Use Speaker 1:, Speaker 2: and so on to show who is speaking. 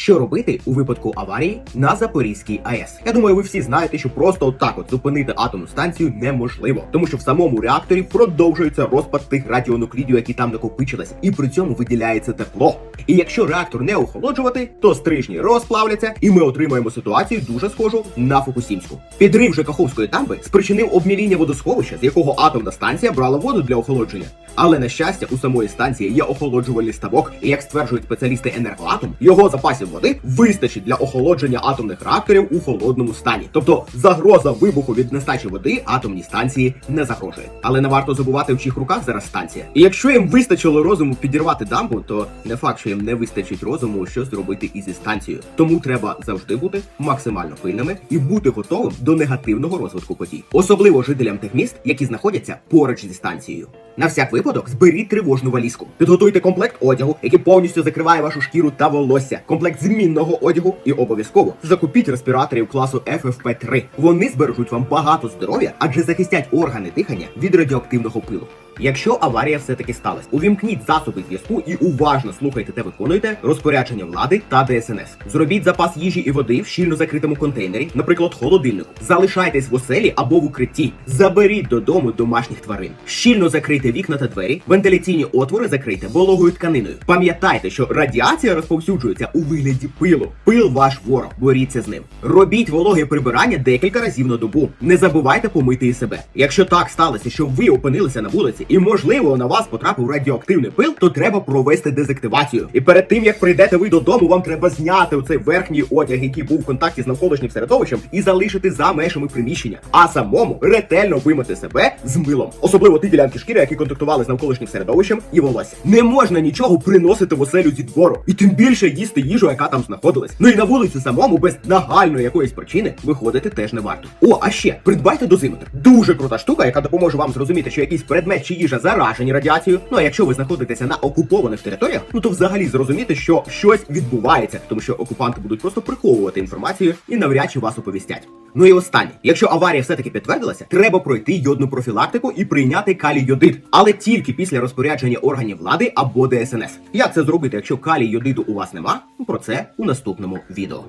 Speaker 1: Що робити у випадку аварії на Запорізькій АЕС? Я думаю, ви всі знаєте, що просто отак от зупинити атомну станцію неможливо, тому що в самому реакторі продовжується розпад тих радіонуклідів, які там накопичились, і при цьому виділяється тепло. І якщо реактор не охолоджувати, то стрижні розплавляться, і ми отримаємо ситуацію дуже схожу на Фукусімську. Підрив же Каховської дамби спричинив обміління водосховища, з якого атомна станція брала воду для охолодження. Але на щастя, у самої станції є охолоджувальний ставок, і як стверджують спеціалісти енергоатом, його запасів води вистачить для охолодження атомних реакторів у холодному стані. Тобто загроза вибуху від нестачі води атомній станції не загрожує. Але не варто забувати, в чиїх руках зараз станція. І якщо їм вистачило розуму підірвати дамбу, то не факт, що їм не вистачить розуму, що зробити із станцією. Тому треба завжди бути максимально пильними і бути готовим до негативного розвитку подій, особливо жителям тих міст, які знаходяться поруч зі станцією. На всяк випадок зберіть тривожну валізку. Підготуйте комплект одягу, який повністю закриває вашу шкіру та волосся, комплект змінного одягу і обов'язково закупіть респіраторів класу FFP3. Вони збережуть вам багато здоров'я, адже захистять органи дихання від радіоактивного пилу. Якщо аварія все-таки сталася, увімкніть засоби зв'язку і уважно слухайте та виконуйте розпорядження влади та ДСНС. Зробіть запас їжі і води в щільно закритому контейнері, наприклад, холодильнику. Залишайтесь в оселі або в укритті. Заберіть додому домашніх тварин. Щільно закрийте вікна та двері, вентиляційні отвори закрийте вологою тканиною. Пам'ятайте, що радіація розповсюджується у вигляді пилу. Пил ваш ворог, боріться з ним. Робіть вологе прибирання декілька разів на добу. Не забувайте помити і себе. Якщо так сталося, що ви опинилися на вулиці, і можливо на вас потрапив радіоактивний пил, то треба провести дезактивацію. І перед тим як прийдете ви додому, вам треба зняти оцей верхній одяг, який був в контакті з навколишнім середовищем, і залишити за межами приміщення, а самому ретельно вимити себе з милом, особливо ті ділянки шкіри, які контактували з навколишнім середовищем і волосся. Не можна нічого приносити в оселю зі двору, і тим більше їсти їжу, яка там знаходилась. Ну і на вулицю самому без нагальної якоїсь причини виходити теж не варто. О, а ще придбайте дозиметр. Дуже крута штука, яка допоможе вам зрозуміти, що якийсь предмет чи їжа заражені радіацією. Ну а якщо ви знаходитеся на окупованих територіях, ну то взагалі зрозуміти, що щось відбувається, тому що окупанти будуть просто приховувати інформацію і навряд чи вас оповістять. Ну і останнє, якщо аварія все-таки підтвердилася, треба пройти йодну профілактику і прийняти калій йодид, але тільки після розпорядження органів влади або ДСНС. Як це зробити, якщо калій йодиду у вас нема? Про це у наступному відео.